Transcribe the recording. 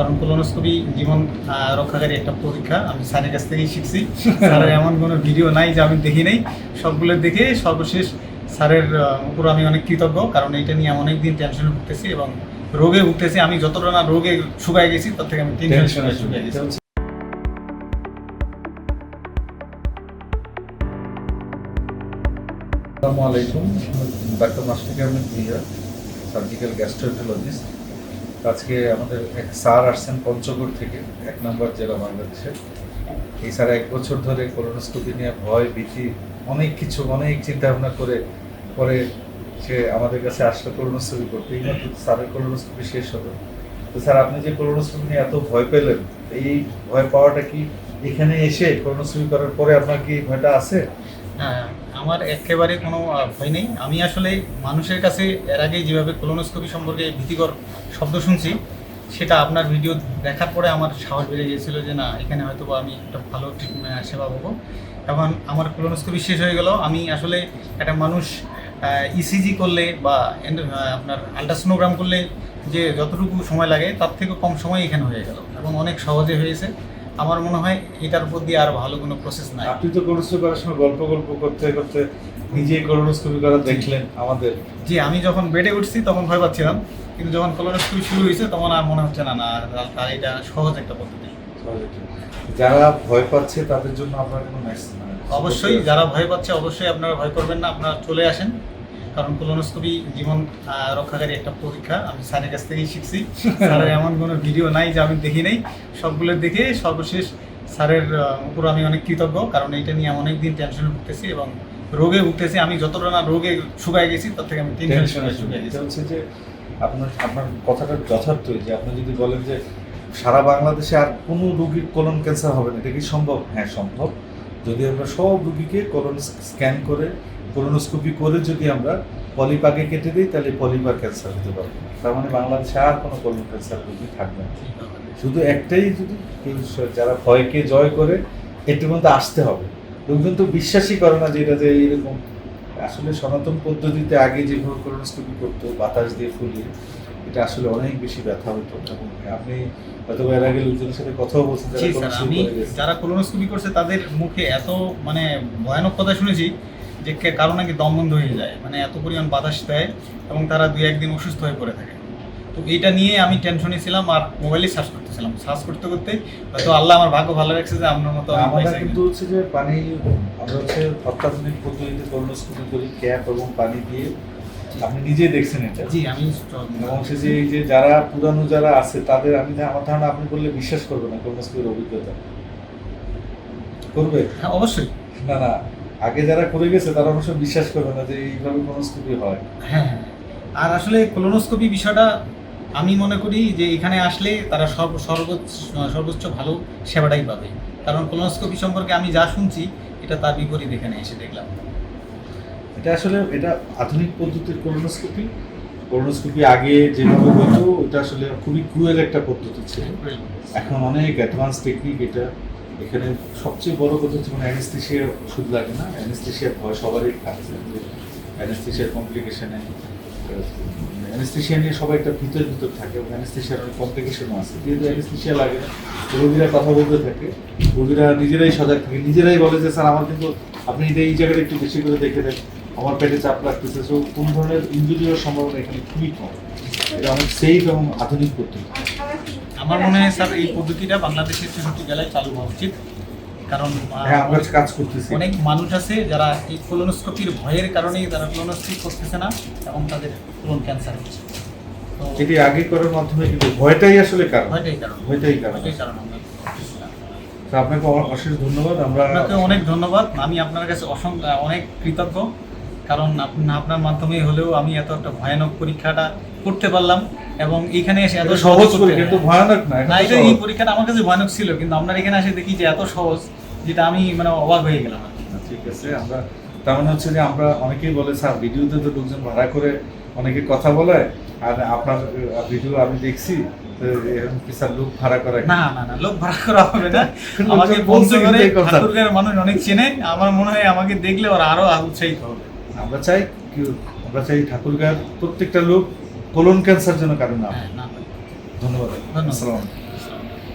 কারণ কোলোনোস্কোপি জীবন রক্ষাকারী একটা পরীক্ষা। আমি স্যারের কাছ থেকেই শিখছি। স্যারের এমন কোনো ভিডিও নাই যে আমি দেখি নাই। সবগুলো দেখে সর্বশেষ স্যারের উপর আমি অনেক কৃতজ্ঞ কারণ এইটা নিয়ে আমি অনেক দিন টেনশনে ভুগতেছি এবং রোগে ভুগতেছি। আমি যতটা না রোগে শুকায় গেছি তার থেকে আমি টেনশনে শুকায় গেছি। আসসালামু আলাইকুম। Doctor Mashfiq Ahmed surgical gastroenterologist আজকে আমাদের এক স্যার আসছেন পঞ্চগড় থেকে, এক নম্বর জেলা বাংলাদেশের। এই স্যার এক বছর ধরে কোলোনোস্কোপি নিয়ে ভয়, ভীতি, অনেক কিছু, অনেক চিন্তা ভাবনা করে পরে সে আমাদের কাছে আসলো কোলোনোস্কোপি করতে। এই মাত্র স্যারের কোলোনোস্কোপি শেষ হলো। তো স্যার, আপনি যে কোলোনোস্কোপি নিয়ে এত ভয় পেলেন, এই ভয় পাওয়াটা কি এখানে এসে কোলোনোস্কোপি করার পরে আপনার কি ভয়টা আছে? আমার একেবারে কোনো ভয় নেই। আমি আসলে মানুষের কাছে এর আগে যেভাবে কোলোনোস্কোপি সম্পর্কে ভীতিকর শব্দ শুনছি, সেটা আপনার ভিডিও দেখার পরে আমার সাহস বেড়ে গিয়েছিল যে না, এখানে হয়তো আমি একটা ভালো সেবা পাবো। এখন আমার কোলোনোস্কোপি শেষ হয়ে গেল। আমি আসলে একটা মানুষ ইসিজি করলে বা আপনার আলট্রাসোনোগ্রাম করলে যে যতটুকু সময় লাগে, তার থেকে কম সময় এখানে হয়ে গেল। এবং অনেক সহজে হয়েছে। আমার মনে হয় এটার উপর দিয়ে আর ভালো কোনো প্রসেস নাই। আপনি তো কোলোনোস্কোপি করার সময় গল্প গল্প করতে করতে নিজেই কোলোনোস্কোপি করা দেখলেন আমাদের। জি আমি যখন বেডে উঠছি তখন ভয় পাচ্ছিলাম কিন্তু যখন কোলোনোস্কোপি শুরু হয়েছে তখন আর মনে হচ্ছে না না আর এটা সহজ একটা পদ্ধতি। যারা ভয় পাচ্ছে তাদের জন্য আপনার কোনো মেসেজ অবশ্যই যারা ভয় পাচ্ছে অবশ্যই আপনারা ভয় করবেন না আপনারা চলে আসেন। কারণ কোলোনোস্কোপি জীবন রক্ষাকারী একটা পরীক্ষা। আমি স্যারের কাছ থেকেই শিখছি। স্যারের এমন কোনো ভিডিও নাই যে আমি দেখি নাই। সবগুলো দেখে সর্বশেষ স্যারের উপর আমি অনেক কৃতজ্ঞ কারণ এইটা নিয়ে অনেক দিন টেনশনে ভুগতেছি এবং রোগে ভুগতেছি। আমি যতটা না রোগে শুকায় গেছি তার থেকে আমি টেনশনে শুকায় গেছি। হচ্ছে যে আপনার আপনার কথাটা যথার্থ যে আপনি যদি বলেন যে সারা বাংলাদেশে আর কোনো রুগীর কোলন ক্যান্সার হবে না এটা কি সম্ভব? হ্যাঁ সম্ভব। যদি আমরা সব রুগীকে কোলন স্ক্যান করে কোলোনোস্কোপি করে যদি আমরা পলিপাকে কেটে দিই তাহলে পলিপার ক্যান্সার হতে পারবে। তার মানে বাংলাদেশে আর কোনো কোলন ক্যান্সার রুগী থাকবে না। শুধু একটাই যদি যারা ভয়কে জয় করে এটির মধ্যে আসতে হবে। লোকজন তো বিশ্বাসই করে না যে এটা যে এইরকম আসলে সনাতন পদ্ধতিতে আগে যেভাবে কোলোনোস্কোপি করতো বাতাস দিয়ে ফুলিয়ে এটা আসলে অনেক বেশি ব্যথা হতো। এবং আপনি হয়তো এর আগে লোকজনের সাথে কথাও বলছেন। যারা কোলোনোস্কোপি করছে তাদের মুখে এত মানে ভয়ানক কথা শুনেছি যে কারও নাকি দম বন্ধ হয়ে যায় মানে এত পরিমাণ বাতাস দেয় এবং তারা দুই একদিন অসুস্থ হয়ে পড়ে থাকে। তো এইটা নিয়ে আমি টেনশনে ছিলাম আর মোবাইলে সার্চ করতেছিলাম। সার্চ করতে করতে হয়তো আল্লাহ আমার ভাগ্য ভালো রাখছে যে আপনার মতো আমরা কিন্তু হচ্ছে যে পানি আমরা হচ্ছে অত্যাধুনিক পদ্ধতিতে কোলোনোস্কোপি করি ক্যাপ এবং পানি দিয়ে আপনি নিজে দেখছেন এটা। জি আমি এবং সে যে এই যে যারা পুরানো যারা আছে তাদের আমি আমার ধারণা আপনি বললে বিশ্বাস করবে না কোলোনোস্কোপির অভিজ্ঞতা। করবে? হ্যাঁ অবশ্যই। না না। আগে যারা করে গেছে তারা অবশ্য বিশ্বাস করবে না যে এইভাবে কোলোনোস্কোপি হয়। হ্যাঁ হ্যাঁ। আর আসলে কোলোনোস্কোপি বিষয়টা আমি মনে করি যে এখানে আসলে তারা সর্ব সর্বোচ্চ সর্বোচ্চ ভালো সেবাটাই পাবে। কারণ কোলোনোস্কোপি সম্পর্কে আমি যা শুনছি এটা তার বিপরীত এখানে এসে দেখলাম। এটা আসলে এটা আধুনিক পদ্ধতির কোলোনোস্কোপি কোলোনোস্কোপি আগে যেভাবে হতো ওটা আসলে খুবই ক্রুয়েল একটা পদ্ধতি ছিল। এখন অনেক অ্যাডভান্স টেকনিক এটা। এখানে সবচেয়ে বড় কথা হচ্ছে মানে অ্যানেস্থেশিয়ার ওষুধ লাগে না? অ্যানেস্থেশিয়ার ভয় সবারই থাকছে অ্যানেস্থেশিয়ার কমপ্লিকেশনে অ্যানেস্থেশিয়া নিয়ে সবাই একটা ভিতর ভিতর থাকে, এবং অ্যানেস্থেশিয়ার অনেক কমপ্লিকেশনও আছে। যেহেতু অ্যানেস্থেশিয়া লাগে না, রোগীরা কথা বলতে থাকে, রোগীরা নিজেরাই সজাগ থাকে, নিজেরাই বলে যে, স্যার, আমার কিন্তু আপনি এই জায়গাটা একটু বেশি করে দেখে দেন, আমার পেটে চাপ লাগতেছে। সো কোন ধরনের ইঞ্জুরি হওয়ার সম্ভাবনা এখানে খুবই কম। এটা অনেক সেফ এবং আধুনিক পদ্ধতি। আমার মনে হয় স্যার এই পদ্ধতিটা বাংলাদেশের চৌষট্টি জেলায় চালু হওয়া উচিত। কারণ হ্যাঁ কাজ করতেছি। অনেক মানুষ আছে যারা এই কোলোনোস্কোপির ভয়ের কারণেই তারা কোলোনোস্কোপি করতেছে না এবং তাদের কোলন ক্যান্সার হচ্ছে। এটি আগে করার মাধ্যমে কিন্তু ভয়টাই আসলে কারণ। ভয়টাই কারণ। ভয়টাই কারণ। কারণ আপনাকে অশেষ ধন্যবাদ। আমরা আপনাকে অনেক ধন্যবাদ। আমি আপনার কাছে অসংখ্য অনেক কৃতজ্ঞ। কারণ আপনার মাধ্যমে হলেও আমি এত একটা ভয়ানক পরীক্ষাটা করতে পারলাম এবং এখানে এসে এত সহজ কিন্তু ভয়ানক না এটা না এটা এই পরীক্ষাটা আমার কাছে ভয়ানক ছিল কিন্তু আপনার এখানে এসে দেখি যে এত সহজ যেটা আমি মানে অবাক হয়ে গেলাম। ঠিক আছে আমরা তার মানে হচ্ছে যে আমরা অনেকেই বলে স্যার ভিডিওতে তো লোকজন ভাড়া করে অনেকে কথা বলে আর আপনার ভিডিও আমি দেখছি এরকম কি স্যার লোক ভাড়া করে? না না না লোক ভাড়া করা হবে না। আমাকে বলছে বলতে কিন্তু পারে এই কথা। ঠাকুরগাঁয়ের মানুষ অনেক চেনে আমার মনে হয় আমাকে দেখলে ওরা আরও উৎসাহিত হবে। আমরা চাই আমরা চাই প্রত্যেকটা লোক কোলন ক্যান্সার যেন কারণ না হয়। না ধন্যবাদ। আসসালাম